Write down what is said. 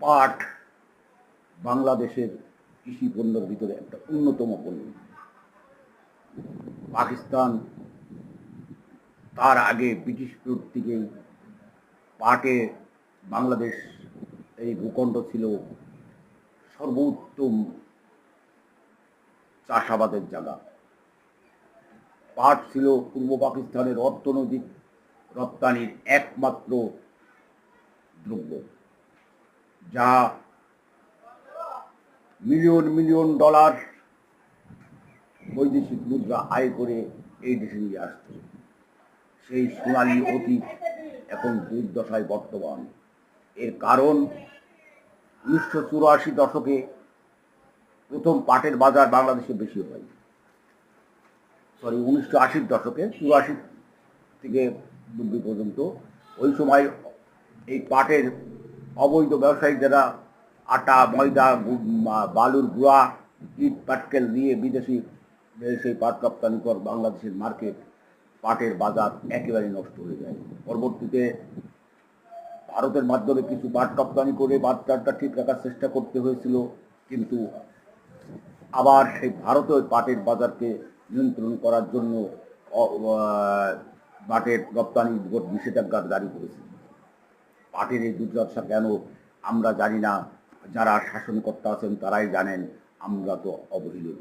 পাট বাংলাদেশের কৃষি পণ্যের ভিতরে একটা অন্যতম পণ্য। পাকিস্তান তার আগে ব্রিটিশ থেকেই পাটে বাংলাদেশ এই ভূখণ্ড ছিল সর্বোত্তম চাষাবাদের জায়গা। পাট ছিল পূর্ব পাকিস্তানের অর্থনৈতিক রপ্তানির একমাত্র দ্রব্য। যা মিলিয়ন মিলিয়ন ডলার বৈদেশিক মুদ্রা আয় করে এই দেশে নিয়ে আসত সেই সোনালি অতীত এখন দুর্দশায় বর্তমান। এর কারণ উনিশশো চুরাশি দশকে প্রথম পাটের বাজার বাংলাদেশে বেশি হয়। সরি উনিশশো আশির দশকে, চুরাশি থেকে নব্বই পর্যন্ত। ওই সময় এই পাটের অবৈধ ব্যবসায়ী যারা আটা, ময়দা বালুর গুঁড়া, ইট, পাটকেল দিয়ে বিদেশি সেই পাট রপ্তানি কর, বাংলাদেশের মার্কেট, পাটের বাজার একেবারে নষ্ট হয়ে যায়। পরবর্তীতে ভারতের মাধ্যমে কিছু পাট রপ্তানি করে বাজারটা ঠিক রাখার চেষ্টা করতে হয়েছিল, কিন্তু আবার সেই ভারতীয় পাটের বাজারকে নিয়ন্ত্রণ করার জন্য পাটের রপ্তানি নিষেধাজ্ঞা জারি করেছে। পাটের এই দুর্দশা কেন আমরা জানি না। যারা শাসনকর্তা আছেন তারাই জানেন, আমরা তো অবহেলিত।